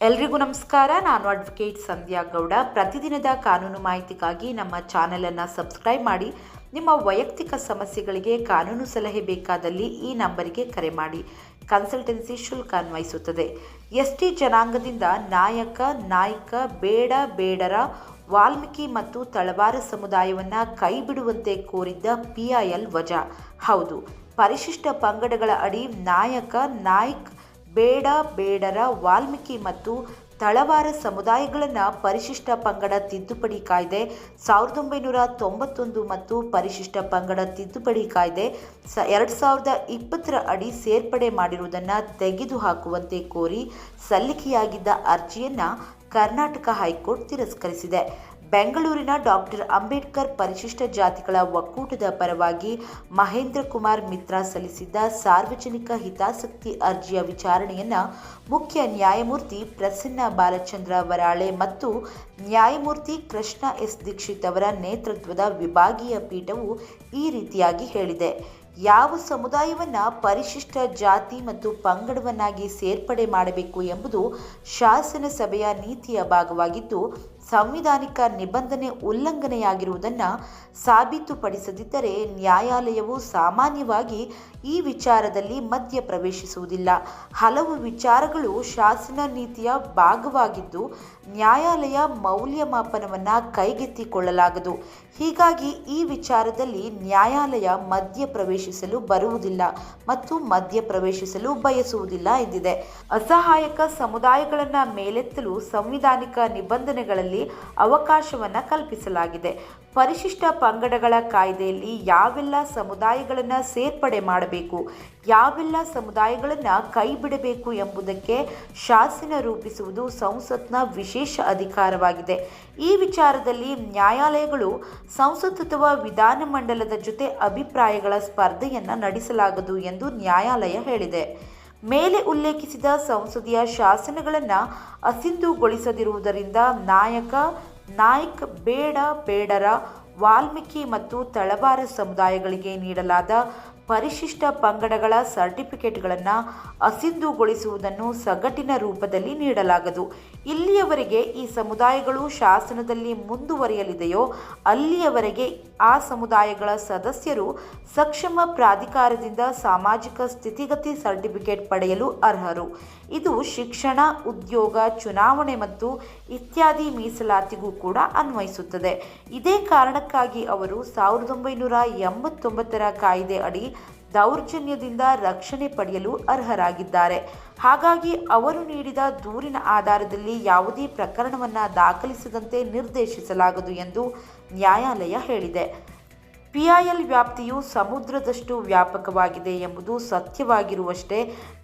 ಎಲ್ರಿಗೂ ನಮಸ್ಕಾರ. ನಾನು ಅಡ್ವೊಕೇಟ್ ಸಂಧ್ಯಾ ಗೌಡ. ಪ್ರತಿದಿನದ ಕಾನೂನು ಮಾಹಿತಿಗಾಗಿ ನಮ್ಮ ಚಾನೆಲನ್ನು ಸಬ್ಸ್ಕ್ರೈಬ್ ಮಾಡಿ. ನಿಮ್ಮ ವೈಯಕ್ತಿಕ ಸಮಸ್ಯೆಗಳಿಗೆ ಕಾನೂನು ಸಲಹೆ ಬೇಕಾದಲ್ಲಿ ಈ ನಂಬರಿಗೆ ಕರೆ ಮಾಡಿ. ಕನ್ಸಲ್ಟೆನ್ಸಿ ಶುಲ್ಕ ಅನ್ವಯಿಸುತ್ತದೆ. ಎಸ್ಟಿ ಜನಾಂಗದಿಂದ ನಾಯಕ ನಾಯಕ, ಬೇಡ, ಬೇಡರ, ವಾಲ್ಮೀಕಿ ಮತ್ತು ತಳವಾರ ಸಮುದಾಯವನ್ನು ಕೈಬಿಡುವಂತೆ ಕೋರಿದ್ದ ಪಿಐಎಲ್ ವಜಾ. ಹೌದು, ಪರಿಶಿಷ್ಟ ಪಂಗಡಗಳ ಅಡಿ ನಾಯಕ, ನಾಯ್ಕ್ ಬೇಡ ಬೇಡರ ವಾಲ್ಮೀಕಿ ಮತ್ತು ತಳವಾರ ಸಮುದಾಯಗಳನ್ನು ಪರಿಶಿಷ್ಟ ಪಂಗಡ ತಿದ್ದುಪಡಿ ಕಾಯ್ದೆ ಸಾವಿರದ ಒಂಬೈನೂರ ತೊಂಬತ್ತೊಂದು ಮತ್ತು ಪರಿಶಿಷ್ಟ ಪಂಗಡ ತಿದ್ದುಪಡಿ ಕಾಯ್ದೆ ಸ ಎರಡು ಸಾವಿರದ ಇಪ್ಪತ್ತರ ಅಡಿ ಸೇರ್ಪಡೆ ಮಾಡಿರುವುದನ್ನು ತೆಗೆದುಹಾಕುವಂತೆ ಕೋರಿ ಸಲ್ಲಿಕೆಯಾಗಿದ್ದ ಅರ್ಜಿಯನ್ನು ಕರ್ನಾಟಕ ಹೈಕೋರ್ಟ್ ತಿರಸ್ಕರಿಸಿದೆ. ಬೆಂಗಳೂರಿನ ಡಾಕ್ಟರ್ ಅಂಬೇಡ್ಕರ್ ಪರಿಶಿಷ್ಟ ಜಾತಿಗಳ ಒಕ್ಕೂಟದ ಪರವಾಗಿ ಮಹೇಂದ್ರ ಕುಮಾರ್ ಮಿತ್ರ ಸಲ್ಲಿಸಿದ್ದ ಸಾರ್ವಜನಿಕ ಹಿತಾಸಕ್ತಿ ಅರ್ಜಿಯ ವಿಚಾರಣೆಯನ್ನು ಮುಖ್ಯ ನ್ಯಾಯಮೂರ್ತಿ ಪ್ರಸನ್ನ ಬಾಲಚಂದ್ರ ವರಾಳೆ ಮತ್ತು ನ್ಯಾಯಮೂರ್ತಿ ಕೃಷ್ಣ ಎಸ್ ದೀಕ್ಷಿತ್ ಅವರ ನೇತೃತ್ವದ ವಿಭಾಗೀಯ ಪೀಠವು ಈ ರೀತಿಯಾಗಿ ಹೇಳಿದೆ. ಯಾವ ಸಮುದಾಯವನ್ನು ಪರಿಶಿಷ್ಟ ಜಾತಿ ಮತ್ತು ಪಂಗಡವನ್ನಾಗಿ ಸೇರ್ಪಡೆ ಮಾಡಬೇಕು ಎಂಬುದು ಶಾಸನ ಸಭೆಯ ನೀತಿಯ ಭಾಗವಾಗಿದ್ದು ಸಂವಿಧಾನಿಕ ನಿಬಂಧನೆ ಉಲ್ಲಂಘನೆಯಾಗಿರುವುದನ್ನು ಸಾಬೀತುಪಡಿಸದಿದ್ದರೆ ನ್ಯಾಯಾಲಯವು ಸಾಮಾನ್ಯವಾಗಿ ಈ ವಿಚಾರದಲ್ಲಿ ಮಧ್ಯ ಪ್ರವೇಶಿಸುವುದಿಲ್ಲ. ಹಲವು ವಿಚಾರಗಳು ಶಾಸನ ನೀತಿಯ ಭಾಗವಾಗಿದ್ದು, ನ್ಯಾಯಾಲಯ ಮೌಲ್ಯಮಾಪನವನ್ನು ಕೈಗೆತ್ತಿಕೊಳ್ಳಲಾಗದು. ಹೀಗಾಗಿ ಈ ವಿಚಾರದಲ್ಲಿ ನ್ಯಾಯಾಲಯ ಮಧ್ಯ ಪ್ರವೇಶಿಸಲು ಬರುವುದಿಲ್ಲ ಮತ್ತು ಮಧ್ಯ ಪ್ರವೇಶಿಸಲು ಬಯಸುವುದಿಲ್ಲ ಎಂದಿದೆ. ಅಸಹಾಯಕ ಸಮುದಾಯಗಳನ್ನು ಮೇಲೆತ್ತಲು ಸಂವಿಧಾನಿಕ ನಿಬಂಧನೆಗಳಲ್ಲಿ ಅವಕಾಶವನ್ನು ಕಲ್ಪಿಸಲಾಗಿದೆ. ಪರಿಶಿಷ್ಟ ಪಂಗಡಗಳ ಕಾಯ್ದೆಯಲ್ಲಿ ಯಾವೆಲ್ಲ ಸಮುದಾಯಗಳನ್ನು ಸೇರ್ಪಡೆ ಮಾಡಬೇಕು, ಯಾವೆಲ್ಲ ಸಮುದಾಯಗಳನ್ನು ಕೈ ಬಿಡಬೇಕು ಎಂಬುದಕ್ಕೆ ಶಾಸನ ರೂಪಿಸುವುದು ಸಂಸತ್ನ ವಿಶೇಷ ಅಧಿಕಾರವಾಗಿದೆ. ಈ ವಿಚಾರದಲ್ಲಿ ನ್ಯಾಯಾಲಯಗಳು ಸಂಸತ್ ಅಥವಾ ವಿಧಾನಮಂಡಲದ ಜೊತೆ ಅಭಿಪ್ರಾಯಗಳ ಸ್ಪರ್ಧೆಯನ್ನು ನಡೆಸಲಾಗದು ಎಂದು ನ್ಯಾಯಾಲಯ ಹೇಳಿದೆ. ಮೇಲೆ ಉಲ್ಲೇಖಿಸಿದ ಸಂಸದೀಯ ಶಾಸನಗಳನ್ನು ಅಸಿಂಧುಗೊಳಿಸದಿರುವುದರಿಂದ ನಾಯಕ ನಾಯ್ಕ್ ಬೇಡ ಬೇಡರ ವಾಲ್ಮೀಕಿ ಮತ್ತು ತಳವಾರ ಸಮುದಾಯಗಳಿಗೆ ನೀಡಲಾದ ಪರಿಶಿಷ್ಟ ಪಂಗಡಗಳ ಸರ್ಟಿಫಿಕೇಟ್ಗಳನ್ನು ಅಸಿಂಧುಗೊಳಿಸುವುದನ್ನು ಸಗಟಿನ ರೂಪದಲ್ಲಿ ನೀಡಲಾಗದು. ಇಲ್ಲಿಯವರೆಗೆ ಈ ಸಮುದಾಯಗಳು ಶಾಸನದಲ್ಲಿ ಮುಂದುವರಿಯಲಿದೆಯೋ, ಅಲ್ಲಿಯವರೆಗೆ ಆ ಸಮುದಾಯಗಳ ಸದಸ್ಯರು ಸಕ್ಷಮ ಪ್ರಾಧಿಕಾರದಿಂದ ಸಾಮಾಜಿಕ ಸ್ಥಿತಿಗತಿ ಸರ್ಟಿಫಿಕೇಟ್ ಪಡೆಯಲು ಅರ್ಹರು. ಇದು ಶಿಕ್ಷಣ, ಉದ್ಯೋಗ, ಚುನಾವಣೆ ಮತ್ತು ಇತ್ಯಾದಿ ಮೀಸಲಾತಿಗೂ ಕೂಡ ಅನ್ವಯಿಸುತ್ತದೆ. ಇದೇ ಕಾರಣಕ್ಕಾಗಿ ಅವರು ಸಾವಿರದ ಒಂಬೈನೂರ ಎಂಬತ್ತೊಂಬತ್ತರ ಕಾಯ್ದೆ ಅಡಿ ದೌರ್ಜನ್ಯದಿಂದ ರಕ್ಷಣೆ ಪಡೆಯಲು ಅರ್ಹರಾಗಿದ್ದಾರೆ. ಹಾಗಾಗಿ ಅವರು ನೀಡಿದ ದೂರಿನ ಆಧಾರದಲ್ಲಿ ಯಾವುದೇ ಪ್ರಕರಣವನ್ನು ದಾಖಲಿಸದಂತೆ ನಿರ್ದೇಶಿಸಲಾಗದು ಎಂದು ನ್ಯಾಯಾಲಯ ಹೇಳಿದೆ. ಪಿಐಎಲ್ ವ್ಯಾಪ್ತಿಯು ಸಮುದ್ರದಷ್ಟು ವ್ಯಾಪಕವಾಗಿದೆ ಎಂಬುದು ಸತ್ಯವಾಗಿರುವಷ್ಟೇ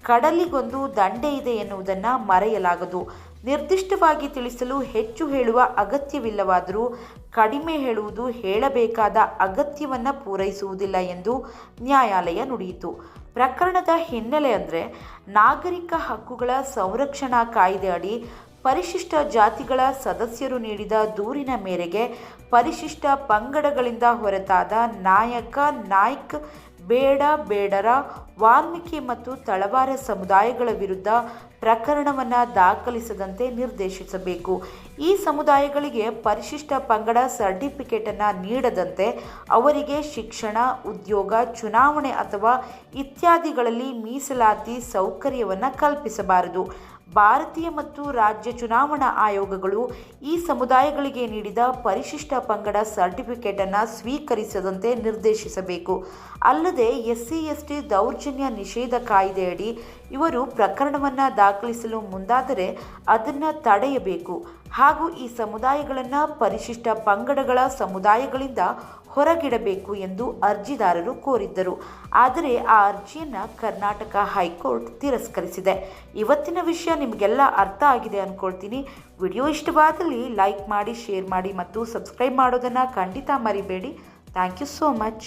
ಕಡಲಿಗೊಂದು ದಂಡೆ ಇದೆ ಎನ್ನುವುದನ್ನು ಮರೆಯಲಾಗದು. ನಿರ್ದಿಷ್ಟವಾಗಿ ತಿಳಿಸಲು ಹೆಚ್ಚು ಹೇಳುವ ಅಗತ್ಯವಿಲ್ಲವಾದರೂ ಕಡಿಮೆ ಹೇಳುವುದು ಹೇಳಬೇಕಾದ ಅಗತ್ಯವನ್ನು ಪೂರೈಸುವುದಿಲ್ಲ ಎಂದು ನ್ಯಾಯಾಲಯ ನುಡಿಯಿತು. ಪ್ರಕರಣದ ಹಿನ್ನೆಲೆ ಅಂದರೆ ನಾಗರಿಕ ಹಕ್ಕುಗಳ ಸಂರಕ್ಷಣಾ ಕಾಯ್ದೆ ಅಡಿ ಪರಿಶಿಷ್ಟ ಜಾತಿಗಳ ಸದಸ್ಯರು ನೀಡಿದ ದೂರಿನ ಮೇರೆಗೆ ಪರಿಶಿಷ್ಟ ಪಂಗಡಗಳಿಂದ ಹೊರತಾದ ನಾಯಕ ನಾಯ್ಕ್, ಬೇಡ, ಬೇಡರ, ವಾಲ್ಮೀಕಿ ಮತ್ತು ತಳವಾರ ಸಮುದಾಯಗಳ ವಿರುದ್ಧ ಪ್ರಕರಣವನ್ನು ದಾಖಲಿಸದಂತೆ ನಿರ್ದೇಶಿಸಬೇಕು. ಈ ಸಮುದಾಯಗಳಿಗೆ ಪರಿಶಿಷ್ಟ ಪಂಗಡ ಸರ್ಟಿಫಿಕೇಟನ್ನು ನೀಡದಂತೆ ಅವರಿಗೆ ಶಿಕ್ಷಣ, ಉದ್ಯೋಗ, ಚುನಾವಣೆ ಅಥವಾ ಇತ್ಯಾದಿಗಳಲ್ಲಿ ಮೀಸಲಾತಿ ಸೌಕರ್ಯವನ್ನು ಕಲ್ಪಿಸಬಾರದು. ಭಾರತೀಯ ಮತ್ತು ರಾಜ್ಯ ಚುನಾವಣಾ ಆಯೋಗಗಳು ಈ ಸಮುದಾಯಗಳಿಗೆ ನೀಡಿದ ಪರಿಶಿಷ್ಟ ಪಂಗಡ ಸರ್ಟಿಫಿಕೇಟನ್ನು ಸ್ವೀಕರಿಸದಂತೆ ನಿರ್ದೇಶಿಸಬೇಕು. ಅಲ್ಲದೆ ಎಸ್ ಸಿ ಎಸ್ ಟಿ ದೌರ್ಜನ್ಯ ನಿಷೇಧ ಕಾಯ್ದೆಯಡಿ ಇವರು ಪ್ರಕರಣವನ್ನು ದಾಖಲಿಸಲು ಮುಂದಾದರೆ ಅದನ್ನು ತಡೆಯಬೇಕು. ಹಾಗೂ ಈ ಸಮುದಾಯಗಳನ್ನು ಪರಿಶಿಷ್ಟ ಪಂಗಡಗಳ ಸಮುದಾಯಗಳಿಂದ ಹೊರಗಿಡಬೇಕು ಎಂದು ಅರ್ಜಿದಾರರು ಕೋರಿದ್ದರು. ಆದರೆ ಆ ಅರ್ಜಿಯನ್ನು ಕರ್ನಾಟಕ ಹೈಕೋರ್ಟ್ ತಿರಸ್ಕರಿಸಿದೆ. ಇವತ್ತಿನ ವಿಷಯ ನಿಮಗೆಲ್ಲ ಅರ್ಥ ಆಗಿದೆ ಅಂದ್ಕೊಳ್ತೀನಿ ವಿಡಿಯೋ ಇಷ್ಟವಾದಲ್ಲಿ ಲೈಕ್ ಮಾಡಿ, ಶೇರ್ ಮಾಡಿ ಮತ್ತು ಸಬ್ಸ್ಕ್ರೈಬ್ ಮಾಡೋದನ್ನು ಖಂಡಿತ ಮರಿಬೇಡಿ. Thank you so much.